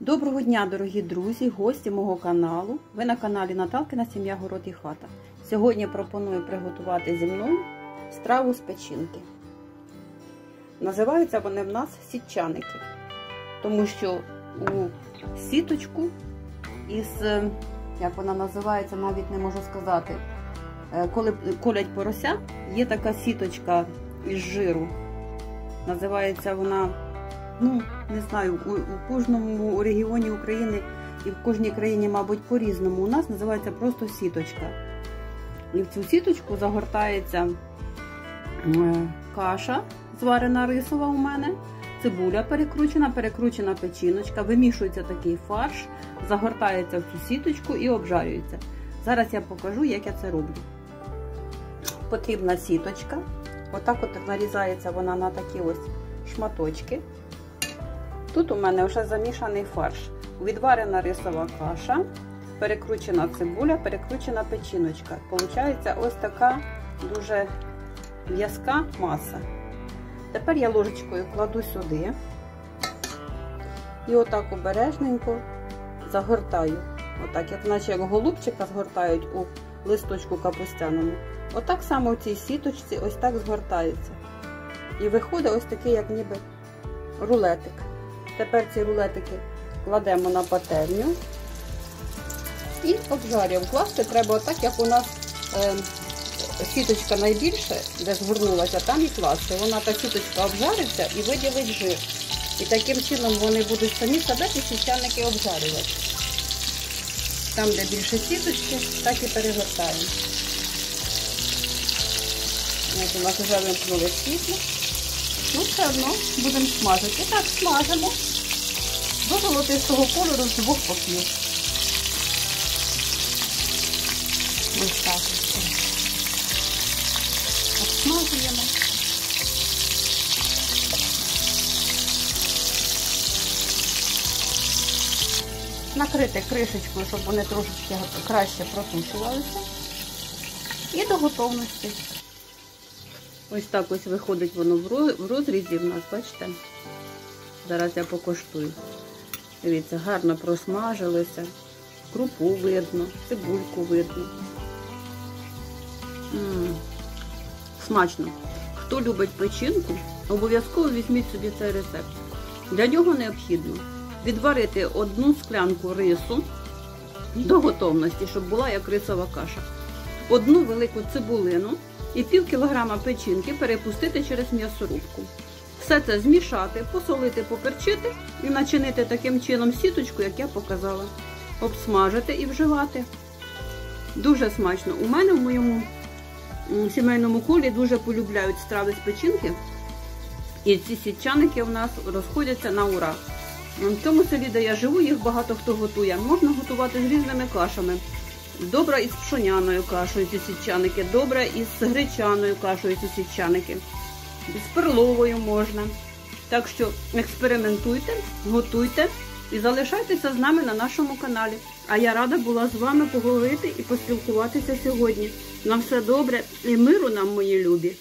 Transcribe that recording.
Доброго дня, дорогі друзі, гості мого каналу. Ви на каналі Наталкина Сім'я Город і Хата. Сьогодні пропоную приготувати зі мною страву з печінки. Називаються вони в нас сітчаники, тому що у сіточку із, як вона називається, навіть не можу сказати, коли колять порося, є така сіточка із жиру. Називається вона ну, не знаю, у, у кожному регіоні України і в кожній країні, мабуть, по-різному. У нас називається просто сіточка. І в цю сіточку загортається каша, зварена рисова у мене, цибуля перекручена, перекручена печіночка, вимішується такий фарш, загортається в цю сіточку і обжарюється. Зараз я покажу, як я це роблю. Потрібна сіточка. Отак от нарізається вона на такі ось шматочки. Тут у мене вже замішаний фарш. Відварена рисова каша, перекручена цибуля, перекручена печіночка. Получається ось така дуже в'язка маса. Тепер я ложечкою кладу сюди і отак обережненько загортаю. Отак, як наче як голубчика згортають у листочку капустяному. Отак само в цій сіточці ось так згортається. І виходить ось такий, як ніби рулетик. Тепер ці рулетики кладемо на пательню і обжарюємо. Класти треба отак, як у нас е, сіточка найбільше, де згорнулася, там і класти. Вона та сіточка обжариться і виділить жир. І таким чином вони будуть самі себе ці сітчаники обжарювати. Там, де більше сіточки, так і перегортаємо. Ось у нас вже вимкнули світло. Ну, все одно будемо смажити. Так, смажимо до золотистого кольору з двох боків. Ось так. Обсмажуємо. Накрити кришечкою, щоб вони трошечки краще протушувалися. І до готовності. Ось так ось виходить воно в розрізі в нас, бачите? Зараз я покоштую. Дивіться, гарно просмажилося, крупу видно, цибульку видно. М -м -м. Смачно. Хто любить печінку, обов'язково візьміть собі цей рецепт. Для нього необхідно відварити одну склянку рису до готовності, щоб була як рисова каша. Одну велику цибулину і пів кілограма печінки перепустити через м'ясорубку. Все це змішати, посолити, поперчити і начинити таким чином сіточку, як я показала. Обсмажити і вживати. Дуже смачно. У мене в моєму сімейному колі дуже полюбляють страви з печінки. І ці сітчаники у нас розходяться на ура. В цьому селі, де я живу, їх багато хто готує. Можна готувати з різними кашами. Добре із пшоняною кашею ці сітчаники, добре із гречаною кашею ці сітчаники. З перловою можна. Так що експериментуйте, готуйте і залишайтеся з нами на нашому каналі. А я рада була з вами поговорити і поспілкуватися сьогодні. На все добре і миру нам, мої любі!